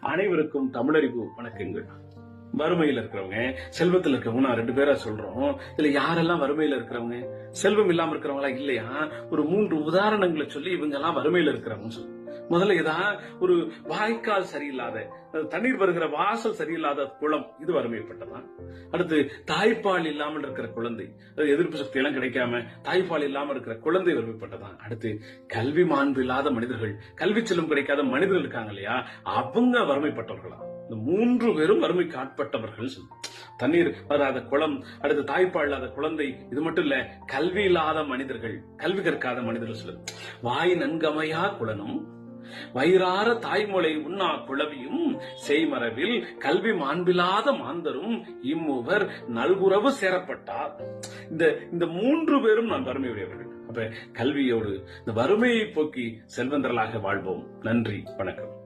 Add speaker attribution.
Speaker 1: அனைவருக்கும் தமிழறிவு வணக்கங்கள். வறுமையில இருக்கிறவங்க செல்வத்தில் இருக்கிறவங்க நான் ரெண்டு பேரா சொல்றோம். இதுல யாரெல்லாம் வறுமையில இருக்கிறவங்க? செல்வம் இல்லாம இருக்கிறவங்களா இல்லையா? ஒரு மூன்று உதாரணங்களை சொல்லி இவங்க எல்லாம் வறுமையில இருக்கிறவங்க சொல்லு முதல்ல இதான் ஒரு வாய்க்கால் சரியில்லாத தண்ணீர் வருகிற வாசல் சரியில்லாத குளம் இது வறுமைப்பட்டதான் அடுத்து தாய்ப்பால் இல்லாமல் இருக்கிற குழந்தை எதிர்ப்பு சக்தி எல்லாம் கிடைக்காம தாய்ப்பால் இல்லாமல் இருக்கிற குழந்தை வறுமைப்பட்டதான் அடுத்து கல்வி மாண்பு இல்லாத மனிதர்கள் கல்வி செல்லும் கிடைக்காத மனிதர்கள் இருக்காங்க இல்லையா? அவங்க வறுமைப்பட்டவர்களா? இந்த மூன்று பேரும் வறுமைக்கு ஆட்பட்டவர்கள் தண்ணீர் வராத குளம் அடுத்து தாய்ப்பால் இல்லாத குழந்தை இது மட்டும் இல்ல கல்வி இல்லாத மனிதர்கள் கல்வி கற்காத மனிதர்கள் சொல்லு. வாய் நன்கமையா குளனும் வயிறார தாய்மொழி உண்ணா குழவியும் செய்மரவில் கல்வி மாண்பில்லாத மாந்தரும் இம்மூவர் நல்குறவு சேரப்பட்டார். இந்த இந்த மூன்று பேரும் நான் வறுமையுடையவர்கள். அப்ப கல்வியோடு இந்த வறுமையை போக்கி செல்வந்தர்களாக வாழ்வோம். நன்றி வணக்கம்.